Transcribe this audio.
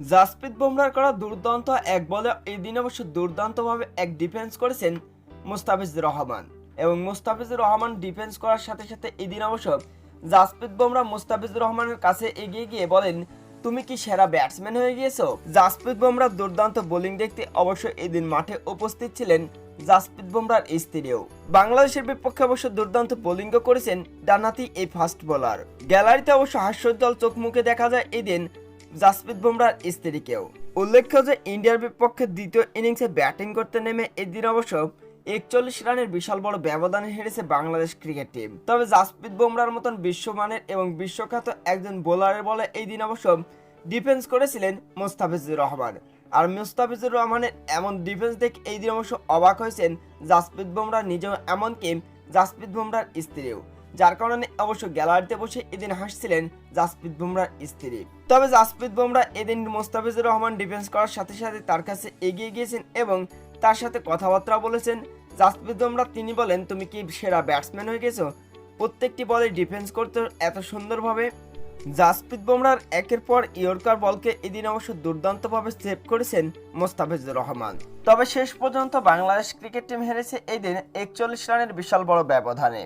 জাসপ্রীত বুমরার করা দুর্দান্ত এক বলে এই দিন অবশ্য দুর্দান্তভাবে এক ডিফেন্স করেছেন মুস্তাফিজুর রহমান। এবং মুস্তাফিজুর রহমান ডিফেন্স করার সাথে সাথে এই দিন অবশ্য জাসপ্রীত বুমরা মুস্তাফিজুর রহমানের কাছে এগিয়ে গিয়ে বলেন, তুমি কি সেরা ব্যাটসম্যান হয়ে গিয়েছো? জাসপ্রীত বুমরার দুর্দান্ত বোলিং দেখতে অবশ্য এদিন মাঠে উপস্থিত ছিলেন জাসপ্রীত বুমরার স্ত্রীও। বাংলাদেশের বিপক্ষে অবশ্য দুর্দান্ত বোলিংও করেছেন ডানহাতি এই ফাস্ট বোলার গ্যালারিতে অবশ্য হাস্যোজ্জ্বল চোখ মুখে দেখা যায় এদিন জাসপ্রীত বুমরার স্ত্রীকেও। উল্লেখ্য যে, ইন্ডিয়ার বিপক্ষে দ্বিতীয় ইনিংসে ব্যাটিং করতে নেমে এদিন অবশ্য একচল্লিশ রানের বিশাল বড় ব্যবধানে হেরেছে বাংলাদেশ ক্রিকেট টিম। তবে জাসপ্রীত বুমরার মতন বিশ্বমানের এবং বিশ্বখ্যাত একজন বোলারের বলে এই দিন অবশ্য ডিফেন্স করেছিলেন মোস্তাফিজুর রহমান। আর মুস্তাফিজুর রহমানের এমন ডিফেন্স দেখে এই দিন অবশ্য অবাক হয়েছেন জাসপ্রীত বুমরা নিজেও, এমনকি জাসপ্রীত বুমরার স্ত্রীও। যার কারণে অবশ্য গ্যালারিতে বসে এদিন হাসছিলেন জাসপ্রীত বুমরার স্ত্রী। তবে জাসপ্রীত বুমরা এদিন মোস্তাফিজুর রহমান ডিফেন্স করার সাথে সাথে তার কাছে এগিয়ে গিয়েছেন এবং তার সাথে কথাবার্তা বলেছেন, জাসপ্রীত বুমরা, তিনি বলেন, তুমি কি সেরা ব্যাটসম্যান হয়ে গেছো? প্রত্যেকটি বলে ডিফেন্স করতে এত সুন্দরভাবে? জাসপ্রীত বুমরার একের পর ইয়র্কার বলকে এদিন অবশ্য দুর্দান্তভাবে সেভ করেছেন মোস্তাফিজুর রহমান। তবে শেষ পর্যন্ত বাংলাদেশ ক্রিকেট টিম হেরেছে এদিন একচল্লিশ রানের বিশাল বড় ব্যবধানে।